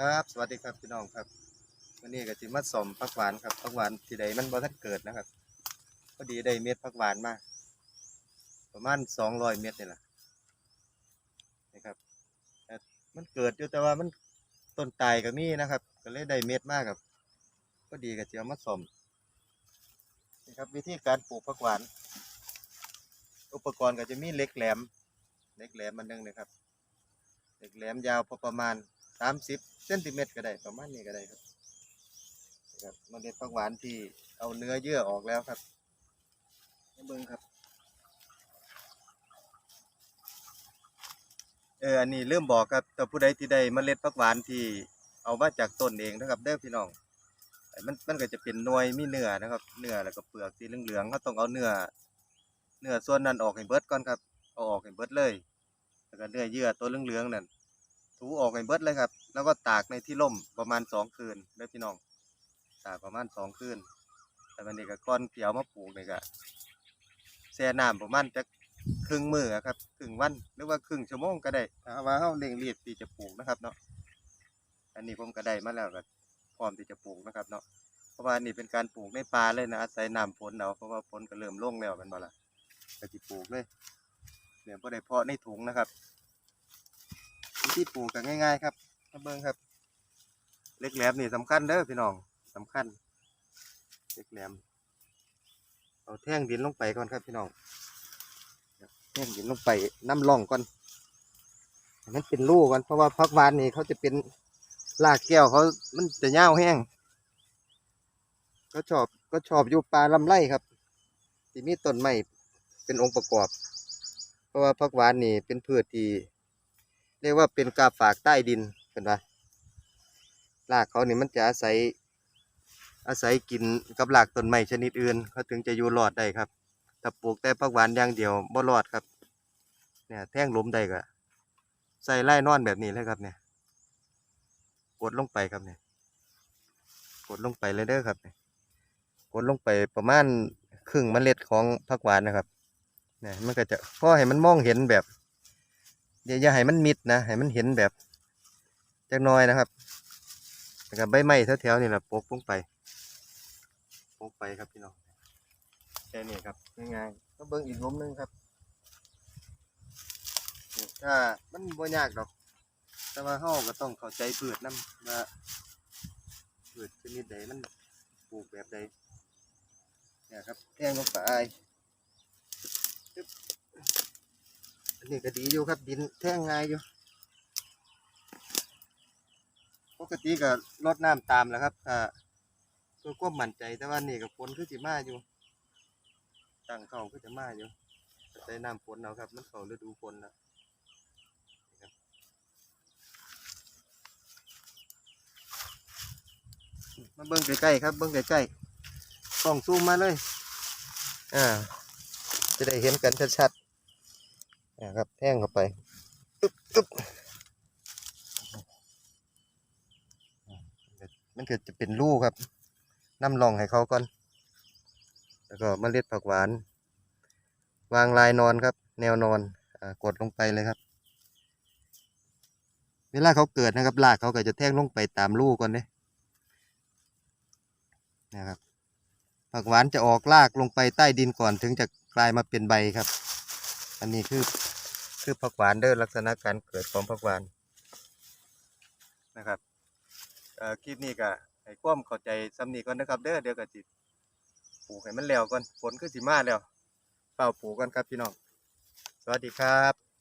ครับสวัสดีครับพี่น้องครับวันนี้ก็สิมาสมผักหวานครับผักหวานที่ใดมันบ่ทันเกิดนะครับพอดีได้เม็ดผักหวานมาประมาณสองร้อยเม็ดนี่แหละนะครับแต่มันเกิดอยู่แต่ว่ามันต้นตายก็มีนะครับ ก็เลยได้เม็ดมากครับพอดีก็สิเอามาสมนี่ครับวิธีการปลูกผักหวาน อุปกรณ์ก็จะมีเล็กแหลมเล็กแหลมมันหนึงนะครับเล็กแหลมยาวพอประมาณ สามสิบเซนติเมตรก็ได้ประมาณนี้ก็ได้ครับครับเมล็ดผักหวานที่เอาเนื้อเยื่อออกแล้วครับเบิ้งครับ เอออันนี้เริ่มบอกครับแต่ผู้ใดที่ได้เมล็ดผักหวานที่เอามาจากต้นเองนะครับเด้อพี่น้องมันมันก็จะเป็นหน่วยมีเนื้อนะครับ เนื้อแล้วก็เปลือกสีเหลืองๆเขาต้องเอาเนื้อเนื้อส่วนนั้นออกให้เบิดก่อนครับเอาออกให้เบิดเลย แล้วก็เนื้อเยื่อตัวเหลืองๆนั่น ถูออกให้เบิดเลยครับ แล้วก็ตากในที่ร่มประมาณสองคืนเด้อพี่น้อง ตากประมาณสองคืน แต่วันนี้ก็ก้อนเกี่ยวมาปลูกนี่ก็แช่น้ำประมาณจักครึ่งมือครับครึ่งวันหรือว่าครึ่งชั่วโมงก็ได้ถ้าว่าเฮาเร่งรีบที่จะปลูกนะครับเนาะอันนี้ผมก็ได้มาแล้วก็พร้อมที่จะปลูกนะครับเนาะเพราะว่านี่เป็นการปลูกในป่าเลยนะอาศัยน้ำฝนเอาเพราะว่าฝนก็เริ่มลงแล้วแมันบ่ล่ะก็สิปลูกเลยเนี่ยบ่ได้เพาะในถุงนะครับ วิธีปลูกก็ง่ายๆครับมาเบิ่งครับ เล็กแหลมนี่สำคัญเด้อพี่น้องสำคัญ เล็กแหลม เอาแท่งดินลงไปก่อนครับพี่น้องแท่งดินลงไปน้ำร่องก่อนมันเป็นรูก่อนเพราะว่าพักวานนี่เขาจะเป็นรากแก้วเขา มันจะยาแห้ง ก็ชอบก็ชอบอยู่ป่าลำไรครับที่มีต้นไม้เป็นองค์ประกอบ เพราะว่าพักหวานนี่เป็นพืชที่ เรียกว่าเป็นกาฝากใต้ดินเป็นว่ารากเขานี่มันจะอาศัย อาศัยกินกับรากต้นไม้ชนิดอื่น เขาถึงจะอยู่รอดได้ครับ ถ้าปลูกแต่ผักหวานอย่างเดียวบ่รอดครับ เนี่ยแท่งล้มได้ก็ใส่ไล่นอนแบบนี้เลยครับเนี่ยกดลงไปครับเนี่ยกดลงไปเลยเด้อครับเนี่ยกดลงไปประมาณครึ่งเมล็ดของผักหวานนะครับเนี่ยมันก็จะพอให้มันมองเห็นแบบ อย่าอย่าให้มันมิดนะให้มันเห็นแบบจักน้อยนะครับแล้วก็ใบไม้แถวๆนี่แหละปกลงไปปกไปครับพี่น้องแค่นี้ครับง่ายๆก็เบิ่งอีกล้มนึงครับนี่ถ้ามันบ่ยากดอก แต่ว่าเฮาก็ต้องเข้าใจพืชนำว่าพืชชนิดใดมันปลูกแบบใดเนี่ยครับแทงลงไปปึ๊บ อันนี้ก็ดีอยู่ครับดินแท่งง่ายอยู่ ปกติก็รดน้ำตามแหล้วครับถ้าเพื่อความมั่นใจแต่ว่านี่ก็ฝนคือสิมาอยู่ตั้งเข้าคือจะมาอยู่ใส่น้ำฝนเอาครับ มันเข้าฤดูฝนแล้วนี่ครับมาเบิ้งใกล้ๆครับเบิ้งใกล้ๆกล้องซูมมาเลย อ่า จะได้เห็นกันชัดๆ นะครับแท่งเข้าไปตึ๊บตึ๊บมันเก็จะเป็นลูกครับน้ำลองให้เขาก่อน แล้วก็เมล็ดผักหวาน วางลายนอนครับ แนวนอนอกดลงไปเลยครับ เวลาเขาเกิดนะครับรากเขาก็จะแท่งลงไปตามลูกก่อนเนี่ยนะครับผักหวานจะออกรากลงไปใต้ดินก่อนถึงจะกลายมาเป็นใบครับ อันนี้คือคือผักหวานเด้อลักษณะการเกิดของผักหวานนะครับเอ่อคลิปนี้ก็ให้ความเข้าใจซ้ำนี้ก่อนนะครับ เด้อเดี๋ยวก็จิปลูกให้มันแล้วก่อนฝนคือสิมาแล้วเฝ้าปลูกกันครับพี่น้อง สวัสดีครับ